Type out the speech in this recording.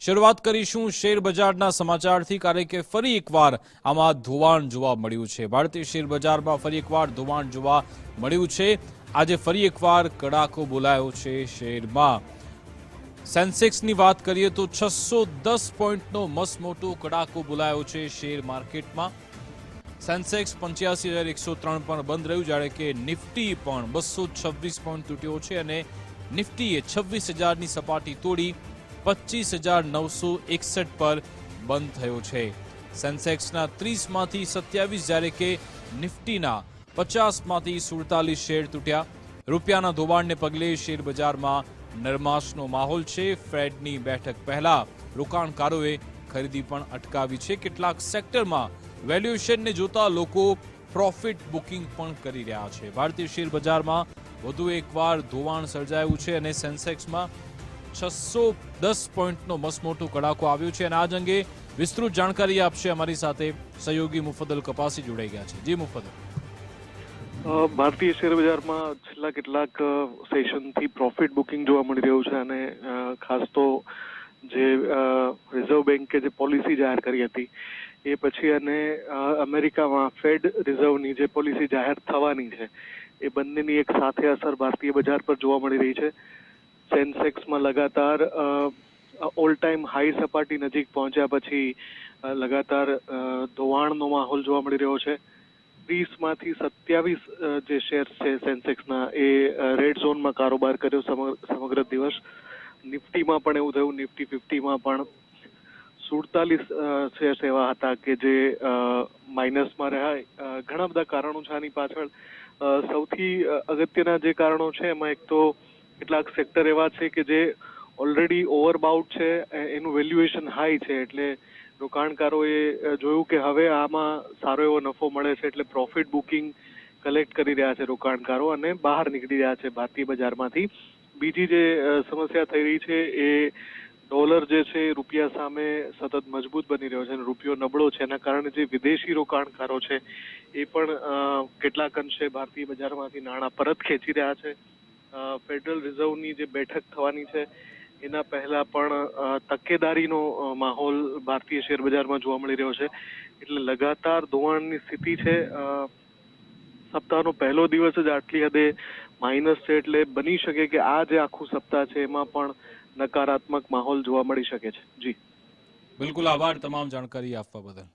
શરૂઆત કરીશું શેર બજારના સમાચારથી. કારણ કે ફરી એકવાર આમાં ધોવાણ જોવા મળ્યું છે. ભારતીય શેર બજારમાં ફરી એકવાર ધોવાણ જોવા મળ્યું છે. આજે ફરી એકવાર કડાકો બોલાયો છે શેરમાં. સેન્સેક્સની વાત કરીએ તો છસો દસ પોઈન્ટનો મસમોટો કડાકો બોલાયો છે શેર માર્કેટમાં. સેન્સેક્સ પંચ્યાસી હજાર એકસો ત્રણ પણ બંધ રહ્યું જ્યારે કે નિફ્ટી પણ બસો છવ્વીસ પોઈન્ટ તૂટ્યો છે અને નિફ્ટીએ છવ્વીસ હજારની સપાટી તોડી. પચીસ હજાર નવસો એકસઠ પર બંધ થયો છે. સેન્સેક્સના ત્રીસમાંથી સત્યાવીસ જ્યારે કે નિફ્ટીના પચાસમાંથી સુડતાલીસ શેર તૂટ્યા. રૂપિયાના ધોવાણને પગલે શેર બજારમાં નરમાશનો માહોલ છે. ફેડની બેઠક પહેલા રોકાણકારોએ ખરીદી પણ અટકાવી છે. કેટલાક સેક્ટરમાં વેલ્યુએશનને જોતા લોકો પ્રોફિટ બુકિંગ પણ કરી રહ્યા છે. ભારતીય શેર બજારમાં વધુ એકવાર ધોવાણ સર્જાયું છે અને સેન્સેક્સમાં છસો દસ પોઈન્ટનો મસમોટો કડાકો આવ્યો છે અને આજ અંગે વિસ્તૃત જાણકારી આપશે અમારી સાથે સહયોગી મુફદલ કપાસી જોડાઈ ગયા છે. જી મુફદલ ભારતીય શેર બજારમાં છેલ્લા કેટલાક સેશનથી પ્રોફિટ બુકિંગ જોવા મળી રહ્યું છે અને ખાસ તો જે રિઝર્વ બેન્કે જે પોલિસી જાહેર કરી હતી, એ પછી અને અમેરિકામાં ફેડ રિઝર્વની જે પોલિસી જાહેર થવાની છે, એ બંનેની એક સાથે અસર ભારતીય બજાર પર જોવા મળી રહી છે. સેન્સેક્સમાં લગાતાર ઓલ ટાઈમ હાઈ સપાટી નજીક પહોંચ્યા પછી લગાતાર ધોવાણનો માહોલ જોવા મળી રહ્યો છે. ત્રીસમાંથી સત્યાવીસ જે શેર્સ છે સેન્સેક્સના એ રેડ ઝોનમાં કારોબાર કર્યો સમગ્ર દિવસ. નિફ્ટીમાં પણ એવું થયું, નિફ્ટી ફિફ્ટીમાં પણ સુડતાલીસ શેર્સ એવા હતા કે જે માઇનસમાં રહ્યા. ઘણા બધા કારણો છે આની પાછળ. સૌથી અગત્યના જે કારણો છે એમાં એક તો કેટલાક સેક્ટર એવા છે કે જે ઓલરેડી ઓવરબાઉટ છે એનું વેલ્યુએશન હાઈ છે, એટલે રોકાણકારોએ જોયું કે હવે આમાં સારો એવો નફો મળે છે, એટલે પ્રોફિટ બુકિંગ કલેક્ટ કરી રહ્યા છે રોકાણકારો અને બહાર નીકળી રહ્યા છે ભારતીય બજારમાંથી. બીજી જે સમસ્યા થઈ રહી છે એ ડોલર જે છે, એ રૂપિયા સામે સતત મજબૂત બની રહ્યો છે અને રૂપિયો નબળો છે. એના કારણે જે વિદેશી રોકાણકારો છે એ પણ કેટલાક અંશે ભારતીય બજારમાંથી નાણાં પરત ખેંચી રહ્યા છે. ફેડરલ રિઝર્વની જે બેઠક થવાની છે, એના પહેલા પણ તકેદારીનો માહોલ ભારતીય શેરબજારમાં જોવા મળી રહ્યો છે. એટલે લગાતાર ધોવાણની સ્થિતિ છે. સપ્તાહનો પહેલો દિવસ જ આટલી હદે માઇનસ છે એટલે બની શકે કે આ જે આખું સપ્તાહ છે, એમાં પણ નકારાત્મક માહોલ જોવા મળી શકે છે. જી. બિલકુલ આભાર તમામ જાણકારી આપવા બદલ.